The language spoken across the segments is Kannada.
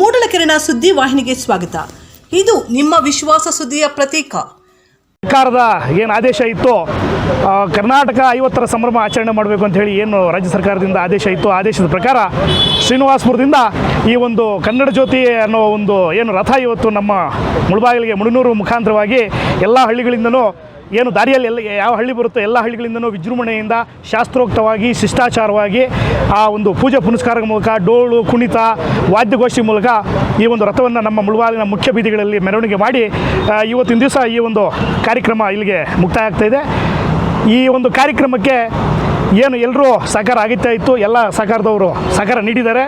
ಮೂಡಲಕೆರೆನ ಸುದ್ದಿ ವಾಹಿನಿಗೆ ಸ್ವಾಗತ. ಇದು ನಿಮ್ಮ ವಿಶ್ವಾಸ ಸುದ್ದಿಯ ಪ್ರತೀಕ. ಸರ್ಕಾರದ ಏನು ಆದೇಶ ಇತ್ತು ಕರ್ನಾಟಕ ಐವತ್ತರ ಸಂಭ್ರಮ ಆಚರಣೆ ಮಾಡಬೇಕು ಅಂತ ಹೇಳಿ ಏನು ರಾಜ್ಯ ಸರ್ಕಾರದಿಂದ ಆದೇಶ ಇತ್ತು, ಆದೇಶದ ಪ್ರಕಾರ ಶ್ರೀನಿವಾಸಪುರದಿಂದ ಈ ಒಂದು ಕನ್ನಡ ಜ್ಯೋತಿ ಅನ್ನೋ ಒಂದು ಏನು ರಥ ಇವತ್ತು ನಮ್ಮ ಮುಳಬಾಗಿಲಿಗೆ ಮುಳುನೂರು ಮುಖಾಂತರವಾಗಿ ಎಲ್ಲ ಹಳ್ಳಿಗಳಿಂದನೂ ಏನು ದಾರಿಯಲ್ಲಿ ಎಲ್ಲ ಯಾವ ಹಳ್ಳಿ ಬರುತ್ತೋ ಎಲ್ಲ ಹಳ್ಳಿಗಳಿಂದನೂ ವಿಜೃಂಭಣೆಯಿಂದ ಶಾಸ್ತ್ರೋಕ್ತವಾಗಿ, ಶಿಷ್ಟಾಚಾರವಾಗಿ ಆ ಒಂದು ಪೂಜೆ ಪುನಸ್ಕಾರದ ಮೂಲಕ ಡೋಳು ಕುಣಿತ, ವಾದ್ಯಗೋಷ್ಠಿ ಮೂಲಕ ಈ ಒಂದು ರಥವನ್ನು ನಮ್ಮ ಮುಳುವಾಲಿನ ಮುಖ್ಯ ಬೀದಿಗಳಲ್ಲಿ ಮೆರವಣಿಗೆ ಮಾಡಿ ಇವತ್ತಿನ ದಿವಸ ಈ ಒಂದು ಕಾರ್ಯಕ್ರಮ ಇಲ್ಲಿಗೆ ಮುಕ್ತಾಯ ಆಗ್ತಾಯಿದೆ ಈ ಒಂದು ಕಾರ್ಯಕ್ರಮಕ್ಕೆ ಏನು ಎಲ್ಲರೂ ಸಹಕಾರ ಆಗುತ್ತಾ ಇತ್ತು? ಎಲ್ಲ ಸಹಕಾರದವರು ಸಹಕಾರ ನೀಡಿದ್ದಾರೆ.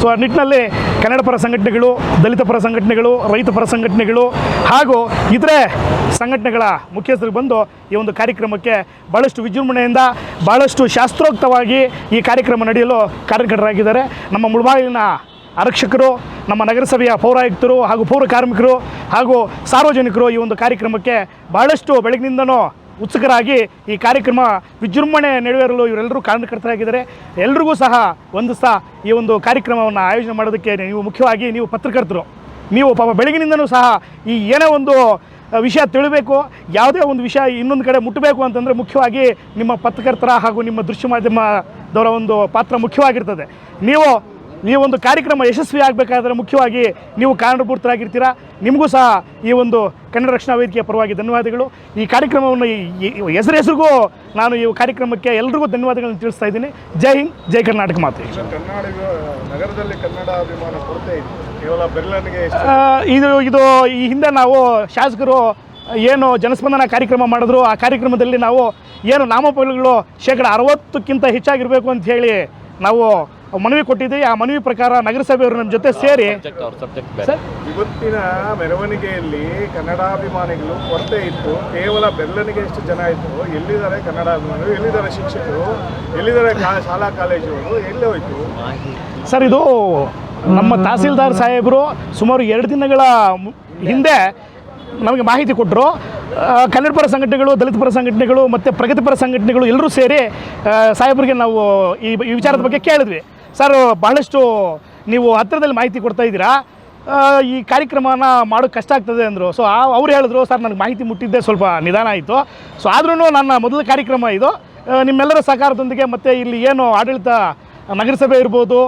ಸೊ ಆ ನಿಟ್ಟಿನಲ್ಲಿ ಕನ್ನಡ ಪರ ಸಂಘಟನೆಗಳು, ದಲಿತ ಪರ ಸಂಘಟನೆಗಳು, ರೈತ ಪರ ಸಂಘಟನೆಗಳು ಹಾಗೂ ಇತರೆ ಸಂಘಟನೆಗಳ ಮುಖ್ಯಸ್ಥರು ಬಂದು ಈ ಒಂದು ಕಾರ್ಯಕ್ರಮಕ್ಕೆ ಭಾಳಷ್ಟು ವಿಜೃಂಭಣೆಯಿಂದ ಭಾಳಷ್ಟು ಶಾಸ್ತ್ರೋಕ್ತವಾಗಿ ಈ ಕಾರ್ಯಕ್ರಮ ನಡೆಯಲು ಕಾರ್ಯಕರ್ತರಾಗಿದ್ದಾರೆ. ನಮ್ಮ ಮುಳಬಾಗಿಲಿನ ಆರಕ್ಷಕರು, ನಮ್ಮ ನಗರಸಭೆಯ ಪೌರಾಯುಕ್ತರು ಹಾಗೂ ಪೌರ ಕಾರ್ಮಿಕರು ಹಾಗೂ ಸಾರ್ವಜನಿಕರು ಈ ಒಂದು ಕಾರ್ಯಕ್ರಮಕ್ಕೆ ಬಹಳಷ್ಟು ಬೆಳಗಿನಿಂದನೂ ಉತ್ಸುಕರಾಗಿ ಈ ಕಾರ್ಯಕ್ರಮ ವಿಜೃಂಭಣೆ ನೆರವೇರಲು ಇವರೆಲ್ಲರೂ ಕಾರಣಕರ್ತರಾಗಿದ್ದಾರೆ ಎಲ್ರಿಗೂ ಸಹ ಒಂದು ಸಹ ಈ ಒಂದು ಕಾರ್ಯಕ್ರಮವನ್ನು ಆಯೋಜನೆ ಮಾಡೋದಕ್ಕೆ ನೀವು ಮುಖ್ಯವಾಗಿ ನೀವು ಪತ್ರಕರ್ತರು. ನೀವು ಪಾಪ ಬೆಳಗಿನಿಂದನೂ ಸಹ ಈ ಏನೇ ಒಂದು ವಿಷಯ ತಿಳಿಬೇಕು, ಯಾವುದೇ ಒಂದು ವಿಷಯ ಇನ್ನೊಂದು ಕಡೆ ಮುಟ್ಟಬೇಕು ಅಂತಂದರೆ ಮುಖ್ಯವಾಗಿ ನಿಮ್ಮ ಪತ್ರಕರ್ತರ ಹಾಗೂ ನಿಮ್ಮ ದೃಶ್ಯ ಮಾಧ್ಯಮದವರ ಒಂದು ಪಾತ್ರ ಮುಖ್ಯವಾಗಿರ್ತದೆ. ನೀವು ಈ ಒಂದು ಕಾರ್ಯಕ್ರಮ ಯಶಸ್ವಿ ಆಗಬೇಕಾದ್ರೆ ಮುಖ್ಯವಾಗಿ ನೀವು ಕಾರಣಭೂತರಾಗಿರ್ತೀರಾ? ನಿಮಗೂ ಸಹ ಈ ಒಂದು ಕನ್ನಡ ರಕ್ಷಣಾ ವೇದಿಕೆಯ ಪರವಾಗಿ ಧನ್ಯವಾದಗಳು. ಈ ಕಾರ್ಯಕ್ರಮವನ್ನು ಹೆಸರು ಹೆಸರಿಗೂ ನಾನು ಈ ಕಾರ್ಯಕ್ರಮಕ್ಕೆ ಎಲ್ರಿಗೂ ಧನ್ಯವಾದಗಳನ್ನು ತಿಳಿಸ್ತಾ ಇದ್ದೀನಿ. ಜೈ ಹಿಂದ್ ಜೈ ಕರ್ನಾಟಕ ಮಾತೆ. ನಗರದಲ್ಲಿ ಕನ್ನಡ ಅಭಿಮಾನ ಕೊರತೆ ಇದು ಇದು ಈ ಹಿಂದೆ ನಾವು ಶಾಸಕರು ಏನು ಜನಸ್ಪಂದನ ಕಾರ್ಯಕ್ರಮ ಮಾಡಿದ್ರು. ಆ ಕಾರ್ಯಕ್ರಮದಲ್ಲಿ ನಾವು ಏನು ನಾಮಫಲಗಳು ಶೇಕಡ ಅರವತ್ತಕ್ಕಿಂತ ಹೆಚ್ಚಾಗಿರಬೇಕು ಅಂತ ಹೇಳಿ ನಾವು ಮನವಿ ಕೊಟ್ಟಿದ್ದೀವಿ ಆ ಮನವಿ ಪ್ರಕಾರ ನಗರಸಭೆಯವರು ನಮ್ಮ ಜೊತೆ ಸೇರಿ ಸರ್? ಇವತ್ತಿನ ಮೆರವಣಿಗೆಯಲ್ಲಿ ಕನ್ನಡಾಭಿಮಾನಿಗಳು ಕೊರತೆ ಇತ್ತು. ಕೇವಲ ಬೆರಳಿಗೆ ಎಷ್ಟು ಜನ ಇತ್ತು ಎಲ್ಲಿದ್ದಾರೆ ಕನ್ನಡಾಭಿಮಾನಿಗಳು ಎಲ್ಲಿದ್ದಾರೆ ಶಿಕ್ಷಕರು ಎಲ್ಲಿದ್ದಾರೆ ಶಾಲಾ ಕಾಲೇಜುಗಳು ಎಲ್ಲಿ ಹೋಯ್ತು? ಸರ್ ಇದು ನಮ್ಮ ತಹಸೀಲ್ದಾರ್ ಸಾಹೇಬರು ಸುಮಾರು ಎರಡು ದಿನಗಳ ಹಿಂದೆ ನಮಗೆ ಮಾಹಿತಿ ಕೊಟ್ಟರು ಕನ್ನಡ ಪರ ಸಂಘಟನೆಗಳು ದಲಿತ ಪರ ಸಂಘಟನೆಗಳು ಮತ್ತು ಪ್ರಗತಿಪರ ಸಂಘಟನೆಗಳು ಎಲ್ಲರೂ ಸೇರಿ ಸಾಹೇಬರಿಗೆ ನಾವು ಈ ಈ ವಿಚಾರದ ಬಗ್ಗೆ ಕೇಳಿದ್ವಿ. ಸರ್, ಬಹಳಷ್ಟು ನೀವು ಹತ್ತಿರದಲ್ಲಿ ಮಾಹಿತಿ ಕೊಡ್ತಾ ಇದ್ದೀರಾ? ಈ ಕಾರ್ಯಕ್ರಮನ ಮಾಡೋಕ್ಕೆ ಕಷ್ಟ ಆಗ್ತದೆ ಅಂದರು. ಸೊ ಅವ್ರು ಹೇಳಿದ್ರು, ಸರ್, ನನಗೆ ಮಾಹಿತಿ ಮುಟ್ಟಿದ್ದೆ, ಸ್ವಲ್ಪ ನಿಧಾನ ಆಯಿತು. ಸೊ ಆದ್ರೂ ನನ್ನ ಮೊದಲ ಕಾರ್ಯಕ್ರಮ ಇದು. ನಿಮ್ಮೆಲ್ಲರ ಸಹಕಾರದೊಂದಿಗೆ ಮತ್ತು ಇಲ್ಲಿ ಏನು ಆಡಳಿತ ನಗರಸಭೆ ಇರ್ಬೋದು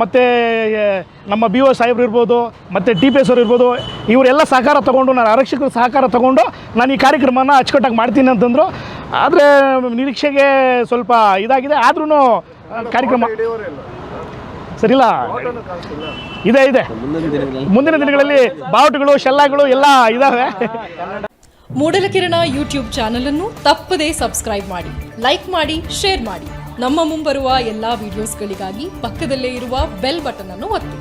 ಮತ್ತು ನಮ್ಮ ಬಿ ಒ ಸಾಹೇಬ್ರು ಇರ್ಬೋದು, ಮತ್ತು ಟಿ ಪಿ ಎಸ್ ಅವರು ಇರ್ಬೋದು, ಇವರೆಲ್ಲ ಸಹಕಾರ ತೊಗೊಂಡು ನಾನು ಆರಕ್ಷಕರ ಸಹಕಾರ ತೊಗೊಂಡು ನಾನು ಈ ಕಾರ್ಯಕ್ರಮನ ಅಚ್ಚುಕಟ್ಟಾಗಿ ಮಾಡ್ತೀನಿ ಅಂತಂದರು. ಆದರೆ ನಿರೀಕ್ಷೆಗೆ ಸ್ವಲ್ಪ ಇದಾಗಿದೆ. ಆದ್ರೂ ಕಾರ್ಯಕ್ರಮ ಸರಿಲ್ಲ ಇದೆ ಇದೆ. ಮುಂದಿನ ದಿನಗಳಲ್ಲಿ ಬಾವುಟಗಳು, ಶೆಲ್ಲಾಗಳು ಎಲ್ಲ ಮೂಡಲ ಮೂಡಲಕಿರಣ ಯೂಟ್ಯೂಬ್ ಚಾನಲ್ ಅನ್ನು ತಪ್ಪದೇ ಸಬ್ಸ್ಕ್ರೈಬ್ ಮಾಡಿ, ಲೈಕ್ ಮಾಡಿ, ಶೇರ್ ಮಾಡಿ. ನಮ್ಮ ಮುಂಬರುವ ಎಲ್ಲಾ ವಿಡಿಯೋಸ್ಗಳಿಗಾಗಿ ಪಕ್ಕದಲ್ಲೇ ಇರುವ ಬೆಲ್ ಬಟನ್ ಅನ್ನು ಒತ್ತಿ.